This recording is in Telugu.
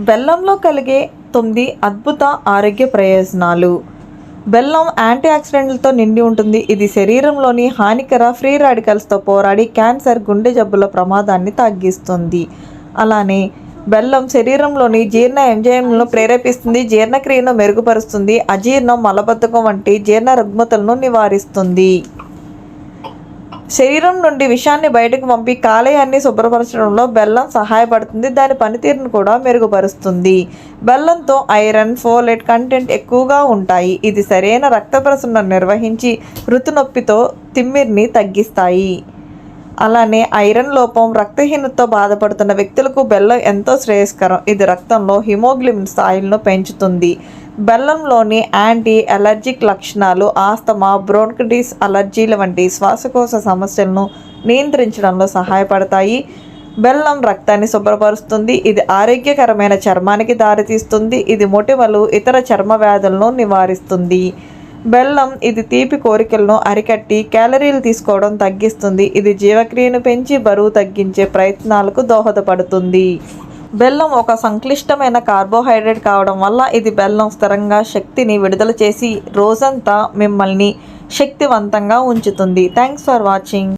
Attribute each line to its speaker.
Speaker 1: బెల్లంలో కలిగే తొమ్మిది అద్భుత ఆరోగ్య ప్రయోజనాలు. బెల్లం యాంటీ ఆక్సిడెంట్లతో నిండి ఉంటుంది. ఇది శరీరంలోని హానికర ఫ్రీ రాడికల్స్తో పోరాడి క్యాన్సర్ గుండె జబ్బుల ప్రమాదాన్ని తగ్గిస్తుంది. అలానే బెల్లం శరీరంలోని జీర్ణ ఎంజైమ్లను ప్రేరేపిస్తుంది జీర్ణక్రియను మెరుగుపరుస్తుంది అజీర్ణం మలబద్ధకం వంటి జీర్ణ రుగ్మతలను నివారిస్తుంది. శరీరం నుండి విషాన్ని బయటకు పంపి కాలేయాన్ని శుభ్రపరచడంలో బెల్లం సహాయపడుతుంది. దాని పనితీరును కూడా మెరుగుపరుస్తుంది. బెల్లంతో ఐరన్ ఫోలెట్ కంటెంట్ ఎక్కువగా ఉంటాయి. ఇది సరైన రక్త ప్రసరణ నిర్వహించి ఋతునొప్పితో తిమ్మిరిని తగ్గిస్తాయి. అలానే ఐరన్ లోపం రక్తహీనతతో బాధపడుతున్న వ్యక్తులకు బెల్లం ఎంతో శ్రేయస్కరం. ఇది రక్తంలో హిమోగ్లోబిన్ స్థాయిలను పెంచుతుంది. బెల్లంలోని యాంటీ అలర్జిక్ లక్షణాలు ఆస్తమా బ్రోన్కటిస్ అలర్జీల వంటి శ్వాసకోశ సమస్యలను నియంత్రించడంలో సహాయపడతాయి. బెల్లం రక్తాన్ని శుభ్రపరుస్తుంది. ఇది ఆరోగ్యకరమైన చర్మానికి దారితీస్తుంది. ఇది మొటిమలు ఇతర చర్మ వ్యాధులను నివారిస్తుంది. బెల్లం ఇది తీపి కోరికలను అరికట్టి క్యాలరీలు తీసుకోవడం తగ్గిస్తుంది. ఇది జీవక్రియను పెంచి బరువు తగ్గించే ప్రయత్నాలకు దోహదపడుతుంది. బెల్లం ఒక సంక్లిష్టమైన కార్బోహైడ్రేట్ కావడం వల్ల ఇది బెల్లం స్థిరంగా శక్తిని విడుదల చేసి రోజంతా మిమ్మల్ని శక్తివంతంగా ఉంచుతుంది. Thanks for watching